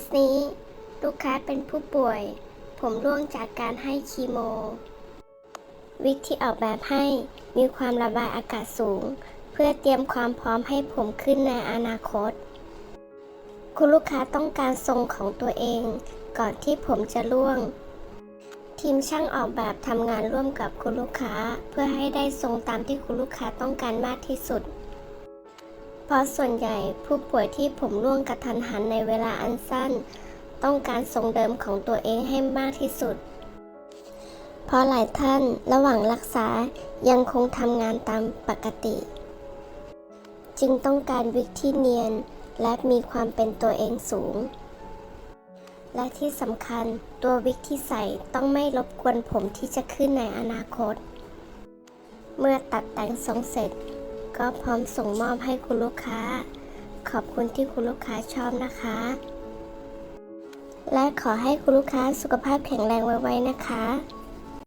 สนี้ ลูกค้าเป็นผู้ป่วย ผมร่วงจากการให้คีโม วิกที่ออกแบบให้มีความระบายอากาศสูง เพื่อเตรียมความพร้อมให้ผมขึ้นในอนาคต คุณลูกค้าต้องการทรงของตัวเอง ก่อนที่ผมจะร่วง ทีมช่างออกแบบทำงานร่วมกับคุณลูกค้า เพื่อให้ได้ทรงตามที่คุณลูกค้าต้องการมากที่สุด เพราะส่วนใหญ่ผู้ป่วยที่ผมร่วงกระทันหันในเวลาอันสั้น ต้องการทรงเดิมของตัวเองให้มากที่สุด เพราะหลายท่านระหว่างรักษายังคงทำงานตามปกติ จึงต้องการวิกที่เนียนและมีความเป็นตัวเองสูง และที่สำคัญตัววิกที่ใส่ต้องไม่รบกวนผมที่จะขึ้นในอนาคต เมื่อตัดแต่งทรงเสร็จ ก็พร้อมส่งมอบให้คุณลูกค้า ขอบคุณที่คุณลูกค้าชอบนะคะ และขอให้คุณลูกค้าสุขภาพแข็งแรงไวๆนะคะ